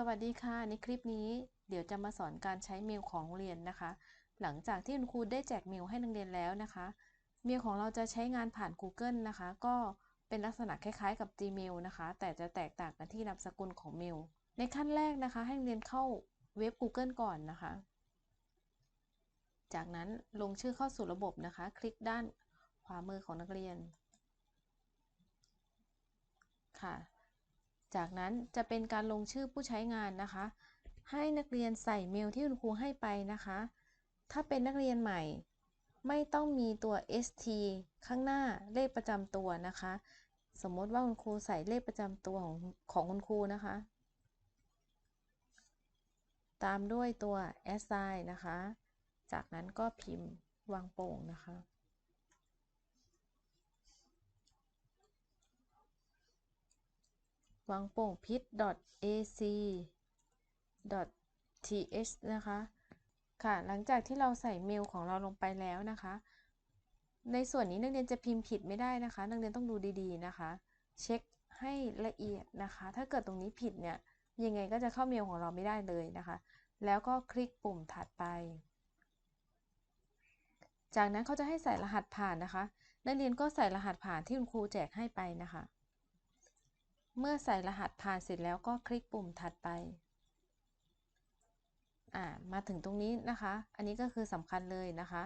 สวัสดีค่ะ ในคลิปนี้เดี๋ยวจะมาสอนการใช้เมลของโรงเรียนนะคะ หลังจากที่คุณครูได้แจกเมลให้นักเรียนแล้วนะคะ เมลของเราจะใช้งานผ่าน Google นะคะ ก็เป็นลักษณะคล้ายๆกับ Gmail นะคะ แต่จะแตกต่างกันที่นามสกุลของเมล ในขั้นแรกนะคะ ให้นักเรียนเข้าเว็บ Google ก่อนนะคะ จากนั้นลงชื่อเข้าสู่ระบบนะคะ คลิกด้านขวามือของนักเรียนค่ะ จากนั้นจะเป็นการลงชื่อผู้ใช้งานนะคะ ให้นักเรียนใส่เมลที่คุณครูให้ไปนะคะ ถ้าเป็นนักเรียนใหม่ ไม่ต้องมีตัว st ข้างหน้าเลขประจำตัวนะคะ สมมติว่าคุณครูใส่เลขประจำตัวของของคุณครูนะคะ ตามด้วยตัว assign นะคะ จากนั้นก็พิมพ์วางโป่งนะคะ วางโป่งพิษ .ac .th นะคะ ค่ะ หลังจากที่เราใส่เมลของเราลงไปแล้วนะคะ ในส่วนนี้นักเรียนจะพิมพ์ผิดไม่ได้นะคะ นักเรียนต้องดูดีๆนะคะ เช็คให้ละเอียดนะคะ ถ้าเกิดตรงนี้ผิดเนี่ย ยังไงก็จะเข้าเมลของเราไม่ได้เลยนะคะ แล้วก็คลิกปุ่มถัดไป จากนั้นเขาจะให้ใส่รหัสผ่านนะคะ นักเรียนก็ใส่รหัสผ่านที่คุณครูแจกให้ไปนะคะ เมื่อใส่รหัสผ่านเสร็จแล้วก็คลิกปุ่มถัดไปอ่ามาถึงตรงนี้นะคะ อันนี้ก็คือสำคัญเลยนะคะ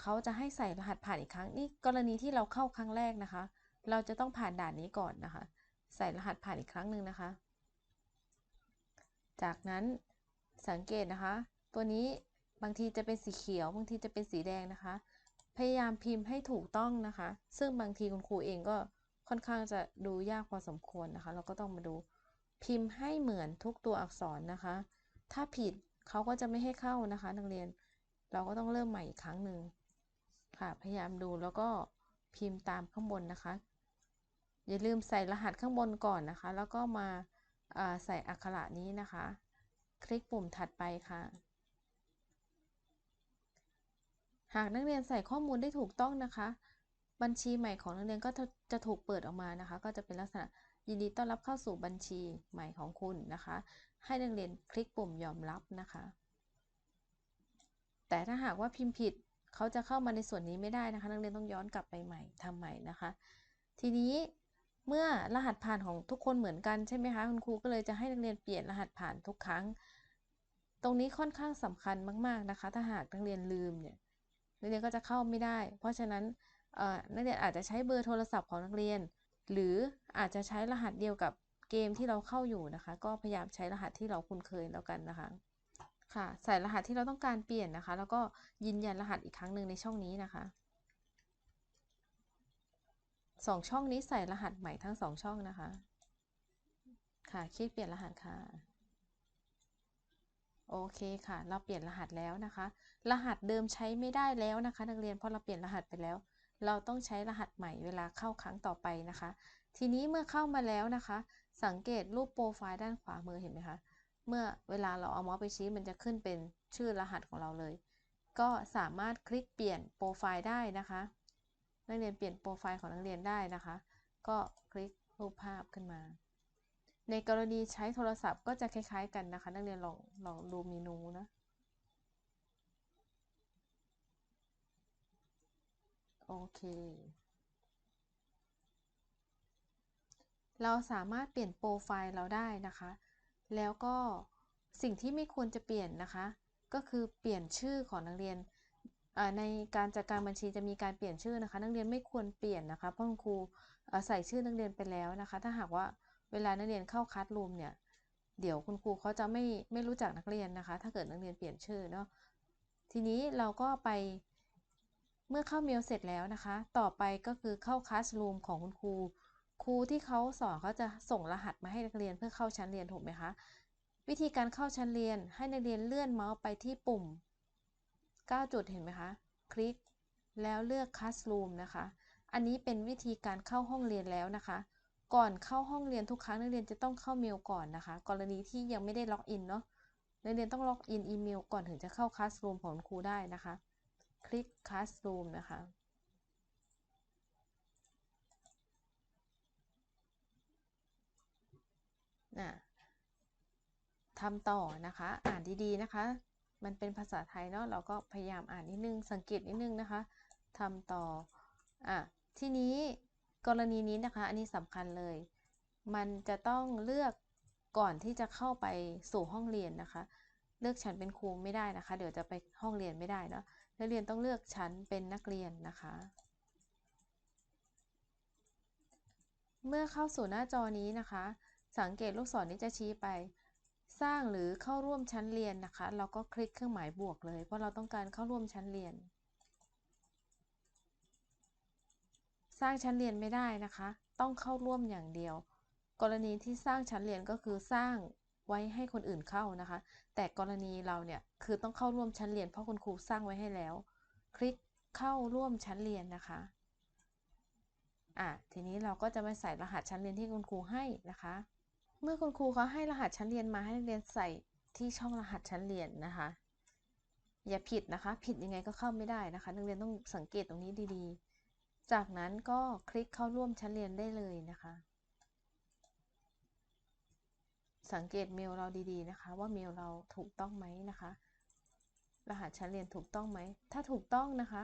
เขาจะให้ใส่รหัสผ่านอีกครั้ง นี่กรณีที่เราเข้าครั้งแรกนะคะ เราจะต้องผ่านด่านนี้ก่อนนะคะ ใส่รหัสผ่านอีกครั้งหนึ่งนะคะ จากนั้นสังเกตนะคะ ตัวนี้บางทีจะเป็นสีเขียว บางทีจะเป็นสีแดงนะคะ พยายามพิมพ์ให้ถูกต้องนะคะ ซึ่งบางทีคุณครูเองก็ ค่อนข้างจะดูยากพอสมควรนะคะ เราก็ต้องมาดูพิมพ์ให้เหมือนทุกตัวอักษรนะคะ ถ้าผิดเขาก็จะไม่ให้เข้านะคะ นักเรียนเราก็ต้องเริ่มใหม่อีกครั้งหนึ่งค่ะพยายามดูแล้วก็พิมพ์ตามข้างบนนะคะ อย่าลืมใส่รหัสข้างบนก่อนนะคะ แล้วก็มาใส่อักขระนี้นะคะ คลิกปุ่มถัดไปค่ะ หากนักเรียนใส่ข้อมูลได้ถูกต้องนะคะ บัญชีใหม่ของนักเรียนก็จะถูกเปิดออกมานะคะ ก็จะเป็นลักษณะยินดีต้อนรับเข้าสู่บัญชีใหม่ของคุณนะคะ ให้นักเรียนคลิกปุ่มยอมรับนะคะ แต่ถ้าหากว่าพิมพ์ผิดเขาจะเข้ามาในส่วนนี้ไม่ได้นะคะ นักเรียนต้องย้อนกลับไปใหม่ทำใหม่นะคะ ทีนี้เมื่อรหัสผ่านของทุกคนเหมือนกันใช่ไหมคะคุณครูก็เลยจะให้นักเรียนเปลี่ยนรหัสผ่านทุกครั้ง ตรงนี้ค่อนข้างสำคัญมาก ๆนะคะ ถ้าหากนักเรียนลืมเนี่ยนักเรียนก็จะเข้าไม่ได้ เพราะฉะนั้น นักเรียนอาจจะใช้เบอร์โทรศัพท์ของนักเรียน หรืออาจจะใช้รหัสเดียวกับเกมที่เราเข้าอยู่นะคะ ก็พยายามใช้รหัสที่เราคุ้นเคยแล้วกันนะคะ ค่ะ ใส่รหัสที่เราต้องการเปลี่ยนนะคะ แล้วก็ยืนยันรหัสอีกครั้งหนึ่งในช่องนี้นะคะสองช่องนี้ใส่รหัสใหม่ทั้งสองช่องนะคะ ค่ะ คลิกเปลี่ยนรหัสค่ะ โอเคค่ะ เราเปลี่ยนรหัสแล้วนะคะ รหัสเดิมใช้ไม่ได้แล้วนะคะ นักเรียนเพราะเราเปลี่ยนรหัสไปแล้ว เราต้องใช้รหัสใหม่เวลาเข้าครั้งต่อไปนะคะ ทีนี้เมื่อเข้ามาแล้วนะคะ สังเกตรูปโปรไฟล์ด้านขวามือเห็นไหมคะ เมื่อเวลาเราเอาเมาส์ไปชี้มันจะขึ้นเป็นชื่อรหัสของเราเลย ก็สามารถคลิกเปลี่ยนโปรไฟล์ได้นะคะ นักเรียนเปลี่ยนโปรไฟล์ของนักเรียนได้นะคะ ก็คลิกรูปภาพขึ้นมา ในกรณีใช้โทรศัพท์ก็จะคล้าย ๆ กันนะคะ นักเรียนลองลองดูเมนูนะ โอเค เราสามารถเปลี่ยนโปรไฟล์เราได้นะคะ แล้วก็สิ่งที่ไม่ควรจะเปลี่ยนนะคะ ก็คือเปลี่ยนชื่อของนักเรียนในการจัดการบัญชีจะมีการเปลี่ยนชื่อนะคะ นักเรียนไม่ควรเปลี่ยนนะคะ เพราะคุณครูใส่ชื่อนักเรียนไปแล้วนะคะ ถ้าหากว่าเวลานักเรียนเข้าคัสรูมเนี่ยเดี๋ยวคุณครูเขาจะไม่ไม่รู้จักนักเรียนนะคะ ถ้าเกิดนักเรียนเปลี่ยนชื่อเนาะทีนี้เราก็ไป เมื่อเข้าเมลเสร็จแล้วนะคะ ต่อไปก็คือเข้าคัสรูมของคุณครู ครูที่เขาสอนเขาจะส่งรหัสมาให้นักเรียนเพื่อเข้าชั้นเรียนถูกไหมคะ วิธีการเข้าชั้นเรียนให้นักเรียนเลื่อนเมาส์ไปที่ปุ่ม 9 จุดเห็นไหมคะ คลิก แล้วเลือก Classroom นะคะ อันนี้เป็นวิธีการเข้าห้องเรียนแล้วนะคะ ก่อนเข้าห้องเรียนทุกครั้งนักเรียนจะต้องเข้าเมลก่อนนะคะ กรณีที่ยังไม่ได้ล็อกอินเนาะนักเรียนต้องล็อกอินอีเมลก่อนถึงจะเข้า Classroom ของครูได้นะคะ คลิก Classroom นะคะนะทำต่อนะคะ อ่านดีๆนะคะ มันเป็นภาษาไทยเนาะ เราก็พยายามอ่านนิดนึง สังเกตนิดนึงนะคะทำต่อ อะ ทีนี้กรณีนี้นะคะ อันนี้สำคัญเลย มันจะต้องเลือกก่อนที่จะเข้าไปสู่ห้องเรียนนะคะ เลือกชั้นเป็นครูไม่ได้นะคะ เดี๋ยวจะไปห้องเรียนไม่ได้เนาะ นักเรียนต้องเลือกชั้นเป็นนักเรียนนะคะ เมื่อเข้าสู่หน้าจอนี้นะคะ สังเกตลูกศรนี้จะชี้ไป สร้างหรือเข้าร่วมชั้นเรียนนะคะ เราก็คลิกเครื่องหมายบวกเลย เพราะเราต้องการเข้าร่วมชั้นเรียน สร้างชั้นเรียนไม่ได้นะคะ ต้องเข้าร่วมอย่างเดียว กรณีที่สร้างชั้นเรียนก็คือสร้าง ไว้ให้คนอื่นเข้านะคะ แต่กรณีเราเนี่ยคือต้องเข้าร่วมชั้นเรียนเพราะคุณครูสร้างไว้ให้แล้ว คลิกเข้าร่วมชั้นเรียนนะคะอะทีนี้เราก็จะมาใส่รหัสชั้นเรียนที่คุณครูให้นะคะ เมื่อคุณครูเขาให้รหัสชั้นเรียนมาให้นักเรียนใส่ที่ช่องรหัสชั้นเรียนนะคะ อย่าผิดนะคะ ผิดยังไงก็เข้าไม่ได้นะคะ นักเรียนต้องสังเกตตรงนี้ดีๆ จากนั้นก็คลิกเข้าร่วมชั้นเรียนได้เลยนะคะ สังเกตเมลเราดีๆนะคะ ว่าเมลเราถูกต้องไหมนะคะ รหัสชั้นเรียนถูกต้องไหม ถ้าถูกต้องนะคะ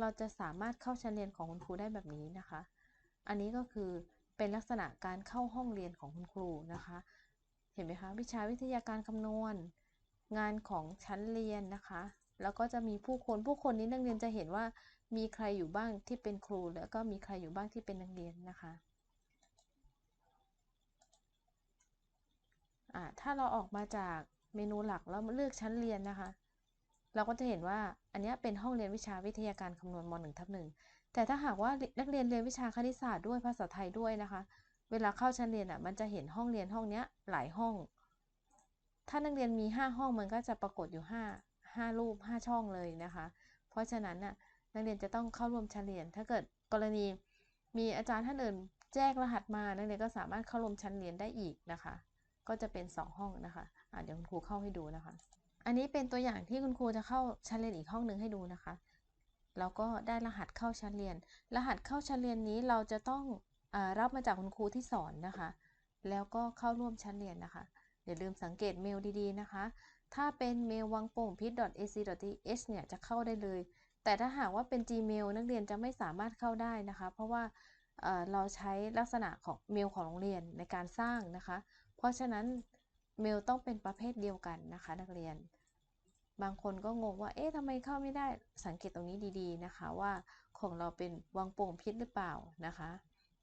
เราจะสามารถเข้าชั้นเรียนของคุณครูได้แบบนี้นะคะ อันนี้ก็คือเป็นลักษณะการเข้าห้องเรียนของคุณครูนะคะ เห็นไหมคะวิชาวิทยาการคำนวณ งานของชั้นเรียนนะคะ แล้วก็จะมีผู้คนผู้คนนี้นักเรียนจะเห็นว่ามีใครอยู่บ้างที่เป็นครู แล้วก็มีใครอยู่บ้างที่เป็นนักเรียนนะคะอ่า ถ้าเราออกมาจากเมนูหลักแล้วเลือกชั้นเรียนนะคะ เราก็จะเห็นว่าอันนี้เป็นห้องเรียนวิชาวิทยาการคำนวณม .1 ทับหนึ่งแต่ถ้าหากว่านักเรียนเรียนวิชาคณิตศาสตร์ด้วยภาษาไทยด้วยนะคะ เวลาเข้าชั้นเรียนอะมันจะเห็นห้องเรียนห้องนี้หลายห้อง ถ้านักเรียนมี 5 ห้องมันก็จะปรากฏอยู่ 5 5 รูป 5 ช่องเลยนะคะ เพราะฉะนั้นน่ะนักเรียนจะต้องเข้าร่วมชั้นเรียน ถ้าเกิดกรณีมีอาจารย์ท่านอื่นแจ้งรหัสมานักเรียนก็สามารถเข้าร่วมชั้นเรียนได้อีกนะคะ ก็จะเป็น 2 ห้องนะคะะเดี๋ยวคุณครูเข้าให้ดูนะคะ อันนี้เป็นตัวอย่างที่คุณครูจะเข้าชั้นเรียนอีกห้องหนึ่งให้ดูนะคะ แล้วก็ได้รหัสเข้าชั้นเรียน รหัสเข้าชั้นเรียนนี้เราจะต้องอรับมาจากคุณครูที่สอนนะคะ แล้วก็เข้าร่วมชั้นเรียนนะคะ อย่าลืมสังเกตเมลดีๆนะคะ ถ้าเป็นเมลวังโป่งพิษ .ac.th เนี่ยจะเข้าได้เลย แต่ถ้าหากว่าเป็น Gmail นักเรียนจะไม่สามารถเข้าได้นะคะ เพราะว่าเราใช้ลักษณะของเมลของโรงเรียนในการสร้างนะคะ ราะฉะนั้นเมลต้องเป็นประเภทเดียวกันนะคะ นักเรียน บางคนก็งงว่า เอ๊ะทำไมเข้าไม่ได้ สังเกตตรงนี้ดีๆนะคะว่าของเราเป็นวังโป่งพิษหรือเปล่านะคะ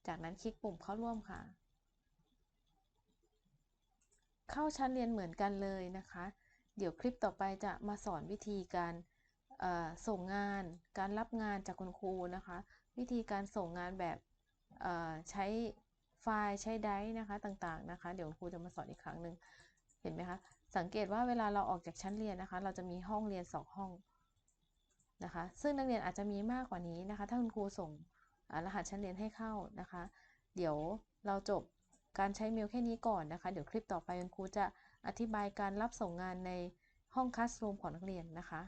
จากนั้นคลิกปุ่มเข้าร่วมค่ะ เข้าชั้นเรียนเหมือนกันเลยนะคะ เดี๋ยวคลิปต่อไปจะมาสอนวิธีการส่งงาน การรับงานจากคุณครูนะคะ วิธีการส่งงานแบบใช้ ไฟล์ใช้ไดร์นะคะต่างๆนะคะ เดี๋ยวครูจะมาสอนอีกครั้งหนึ่งเห็นไหมคะ สังเกตว่าเวลาเราออกจากชั้นเรียนนะคะ เราจะมีห้องเรียน 2 ห้องนะคะ ซึ่งนักเรียนอาจจะมีมากกว่านี้นะคะ ถ้าคุณครูส่งรหัสชั้นเรียนให้เข้านะคะ เดี๋ยวเราจบการใช้เมลแค่นี้ก่อนนะคะ เดี๋ยวคลิปต่อไปคุณครูจะอธิบายการรับส่งงานในห้องคัสรูมของนักเรียนนะคะ